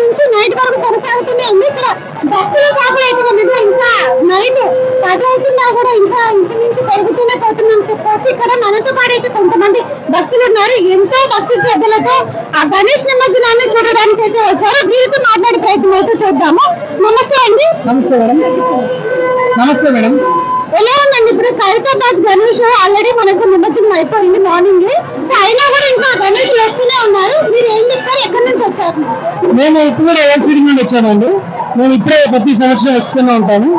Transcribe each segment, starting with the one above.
నుంచి నైట్ వరకు కొనసాగుతూనే ఉంది ఇక్కడ భక్తులు కాకుండా ఇంకా నైట్ పదవుతున్నా కూడా ఇంకా ఇంచుమించు పెరుగుతూనే పోతున్నాం చెప్పవచ్చు ఇక్కడ మనతో పాటు కొంతమంది భక్తులు ఉన్నారు ఎంతో భక్తి శ్రద్ధలతో ఆ గణేష్ నిమజ్జనాన్ని చూడడానికి అయితే వచ్చారు వీరితో మాట్లాడే ప్రయత్నం అయితే నమస్తే అండి. నమస్తే మేడం. నమస్తే మేడం. ఎలా ఉందండి? ఇప్పుడు ఖైరతాబాద్ గణేష్ ఆల్రెడీ మనకు నిమజ్జనం అయిపోయింది మార్నింగ్ సో అయినా కూడా ఇంకా గణేష్ వస్తూనే ఉన్నారు. మీరు ఏం చెప్తారు ఎక్కడి నుంచి వచ్చారు? మేము ఇప్పుడు ఏఎల్సీడీ నుండి వచ్చానండి నేను ఇప్పుడే ప్రతి సంవత్సరం వస్తూనే ఉంటాను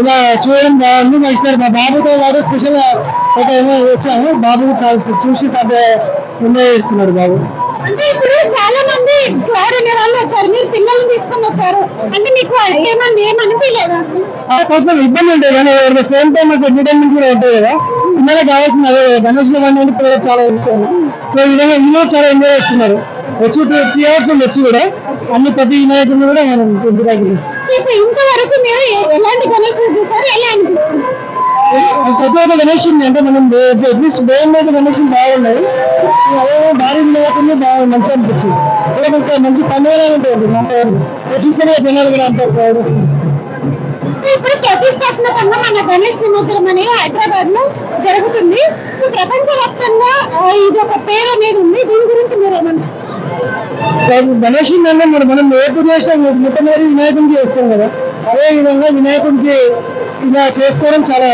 ఇలా చూడడం బాగుంది. మా మా బాబుతో పాటు స్పెషల్ ఒక ఏమో వచ్చాము. బాబు చాలా చూసి సభ ఎంజాయ్ చేస్తున్నాడు బాబు. అంటే ఇప్పుడు చాలా మంది క్లౌడ్ అనే వాళ్ళు వచ్చారు. మీరు పిల్లల్ని తీసుకొని వచ్చారు. అంటే మీకు ఏమన్నా ఏమనిపించలేదా కోసం ఇబ్బంది ఉంటుంది కానీ సేమ్ టైం మాకు ఎంటర్టైన్మెంట్ కూడా ఉంటుంది కదా. పిల్లలకు కావాల్సిన అదే గణేష్ అంటే పిల్లలకు చాలా ఇష్టం సో ఈ విధంగా ఇందులో చాలా ఎంజాయ్ చేస్తున్నారు. వచ్చి టూ త్రీ అవర్స్ వచ్చి కూడా అన్ని ప్రతి వినాయకుడిని కూడా మనం ఇప్పుడు ఇంతవరకు మీరు ఎలాంటి గణేష్ చూసారు ఎలా అనిపిస్తుంది? ప్రతి ఒక్క గణేష్ ఉంది. అంటే మనం అట్లీస్ట్ బేయం మీద గణేష్ బాగున్నాయి. అదే భారీ వినాయకుడిని బాగా మంచిగా అనిపించింది. మంచి పండుగ ఉంటుంది మన చూసిన జనాలు కూడా అంటారు. సో ఇప్పుడు ప్రతిష్టాత్మకంగా మన గణేష్ నిమజ్జనం అనేది హైదరాబాద్లో జరుగుతుంది. సో ప్రపంచవ్యాప్తంగా ఇది ఒక పేరు అనేది ఉంది. దీని గురించి మీరు ఏమన్నారు గణేష్ మనం మనం ఏ ప్రదేశం మొట్టమొదటి వినాయకుడికి చేస్తాం కదా. అదే విధంగా వినాయకుడికి ఇలా చేసుకోవడం చాలా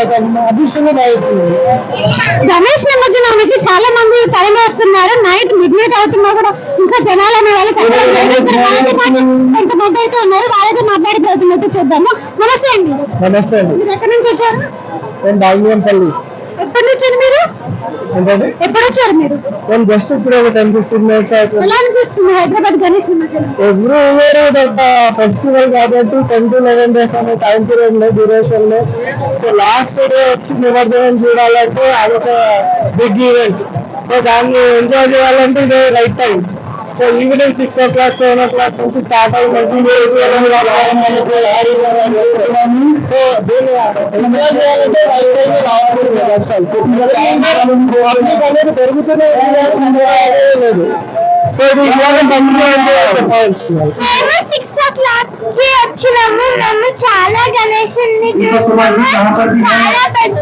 అదృష్టంగా భావిస్తుంది. గణేష్ నిమజ్జనానికి చాలా మంది తరలి వస్తున్నారు. నైట్ మిడ్ నైట్ అవుతున్నా కూడా ఇంకా జనాలు అనే వాళ్ళు కొంతమంది అయితే ఉన్నారు వాళ్ళతో మాట్లాడే ప్రయత్నం అయితే చూద్దాము. నమస్తే అండి. నమస్తే అండి. మీరు ఎక్కడి నుంచి వచ్చారు? నేను బాగ్యంపల్లి ఎప్పటి నుంచి మీరు? ఎప్పుడు వచ్చారు మీరు? నేను జస్ట్ ఇప్పుడు ఒక టెన్ ఫిఫ్టీన్ మినిట్స్ అవుతుంది. ఎలా అనిపిస్తుంది Hyderabad Ganesh every year festival కాబట్టి టెన్ టు లెవెన్ డేస్ అనే టైం పీరియడ్లో డ్యూరేషన్లో. సో లాస్ట్ డే వచ్చి నిమజ్జనం చూడాలంటే అదొక బిగ్ ఈవెంట్ సో దాన్ని ఎంజాయ్ చేయాలంటే ఇదే right time so evening six o'clock seven o'clock నుంచి స్టార్ట్ అయిందంటే సో దీన్ని చేయాలంటే రైట్ టైం రావాలి పబ్లిక్ అనేది పెరుగుతూనే ఉంది, లేదు సో ఇది ఇవాళ వచ్చినాము మేము చాలా చూసినాము. చాలా పెద్ద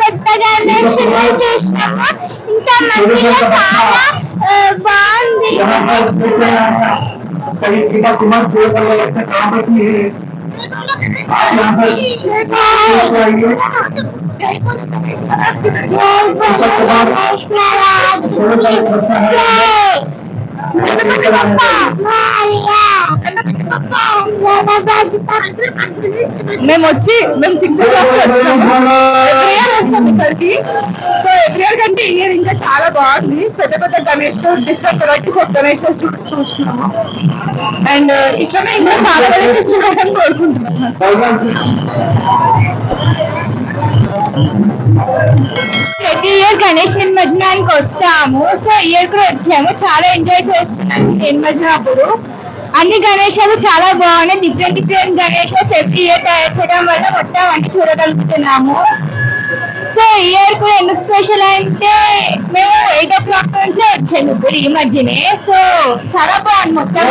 పెద్ద చూసినాము. ఇంత మందిలో చాలా బాగుంది. कई पिता कुमार दो अलग अलग काम करती है आप यहाँ पर జై బోలో గణేష్ మహారాజ్ కి జై. జై బోలో గణేష్ మహారాజ్ కి జై. గణపతి బప్పా మోరియా. గణపతి బప్పా. గణపతి బప్పా. మేము వచ్చి మేము సిక్స్ ఓ క్లాక్ వచ్చినాము చేస్తాం ఇక్కడికి సో ఎవ్రీ ఇయర్ కంటే ఇయర్ ఇంకా చాలా బాగుంది. పెద్ద పెద్ద Ganesh different varieties of Ganesh చూస్తున్నాము. అండ్ uh, ఇట్లానే ఇంకా చాలా వెరైటీస్ చూడాలని కోరుకుంటున్నాను. ప్రతి ఇయర్ గణేష్ నిమజ్జనానికి వస్తాము. సో ఇయర్ కూడా వచ్చాము. చాలా ఎంజాయ్ చేస్తున్నాము నిమజ్జనం అప్పుడు అన్ని గణేశాలు చాలా బాగున్నాయి. Different different Ganeshas every year తయారు చేయడం వల్ల మొత్తం అన్ని చూడగలుగుతున్నాము. సో ఇయర్ కూడా ఎందుకు స్పెషల్ అంటే మేము ఎయిట్ ఓ క్లాక్ నుంచే వచ్చాము ఇప్పుడు ఈ మధ్యనే. సో చాలా బాగుంది మొత్తం